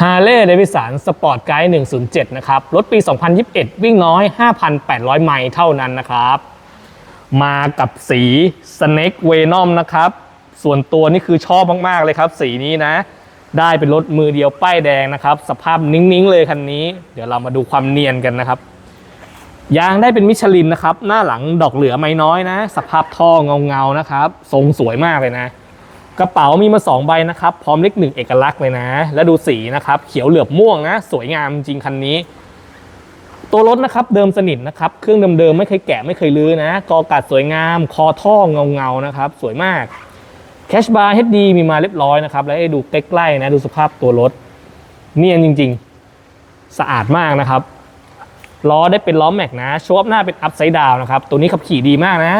ฮาร์เลย์เดวิสันสปอร์ตไกด์107 นะครับ รถปี 2021 วิ่งน้อย 5,800 ไมล์เท่านั้นนะครับ มากับสี Snake Venom นะครับ ส่วนตัวนี่คือชอบมาก ๆ เลยครับ สีนี้นะ ได้เป็นรถมือเดียวป้ายแดงนะครับ สภาพนิ่ง ๆ เลยคันนี้ เดี๋ยวเรามาดูความเนียนกันนะครับ ยางได้เป็นมิชลินนะครับ หน้าหลังดอกเหลือไม่น้อยนะ สภาพท่อเงา ๆ นะครับ ทรงสวยมากเลยนะ กระเป๋ามีมา 2 ใบนะครับ พร้อมเลขหนึ่งเอกลักษณ์เลยนะ และดูสีนะครับ เขียวเหลือบม่วงนะ สวยงามจริงคันนี้ ตัวรถนะครับเดิมสนิทนะครับ เครื่องเดิมๆไม่เคยแกะไม่เคยลื้อนะ กอกัดสวยงาม คอท่อเงาๆนะครับ สวยมากแคชบาร์ HD มีมาเรียบร้อยนะครับ แล้วให้ดูใกล้ๆนะดูสภาพตัวรถ เนียนจริงๆ สะอาดมากนะครับล้อได้เป็นล้อแม็กนะโชว์หน้าเป็นอัพไซด์ดาวนะครับ ตัวนี้ขับขี่ดีมากนะ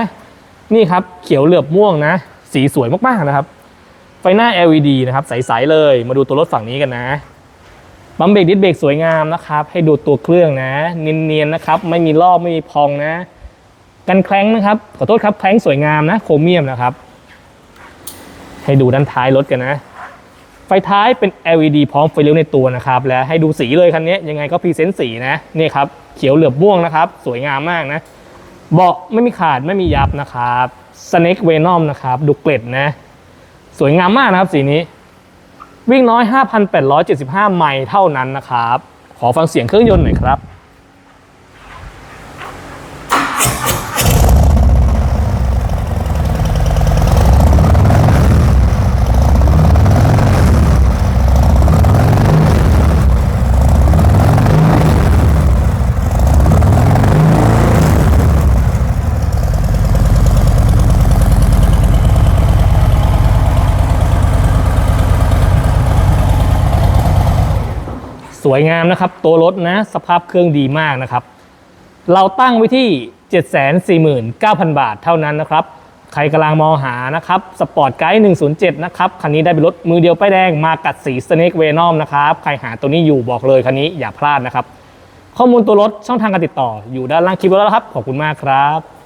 นี่ครับเขียวเหลือบม่วงนะ สีสวยมากๆนะครับ ไฟหน้า LED นะครับ ใสๆเลย มาดูตัวรถฝั่งนี้กันนะบัมเบรกดิสเบรกสวยงามนะครับ ให้ดูตัวเครื่องนะ เนียนๆนะครับ ไม่มีลอกไม่มีพองนะ กันแคล้งนะครับ ขอโทษครับแคล้งสวยงามนะ โครเมียมนะครับ ให้ดูด้านท้ายรถกันนะ ไฟท้ายเป็น LED พร้อมไฟเลี้ยวในตัวนะครับ และให้ดูสีเลยคันนี้ยังไงก็พรีเซนต์สีนะ นี่ครับ เขียวเหลือบม่วงนะครับ สวยงามมากนะ เบาะไม่มีขาดไม่มียับนะครับ Snake Venom นะครับ ดูเกล็ดนะ สวยงามมากนะครับสีนี้ วิ่งน้อย 5,875 ไมล์เท่านั้นนะครับ ขอฟังเสียงเครื่องยนต์หน่อยครับ สวยงามนะครับ ตัวรถนะสภาพเครื่องดีมากนะครับ เราตั้งไว้ที่ 749,000 บาทเท่านั้นนะครับ ใครกำลังมองหานะครับสปอร์ตไกด์107 นะครับ คันนี้ได้เป็นรถมือเดียวป้ายแดงมากัดสี Snake Venom นะครับ ใครหาตัวนี้อยู่บอกเลยคันนี้อย่าพลาดนะครับ ข้อมูลตัวรถช่องทางการติดต่ออยู่ด้านล่างคลิปแล้วครับ ขอบคุณมากครับ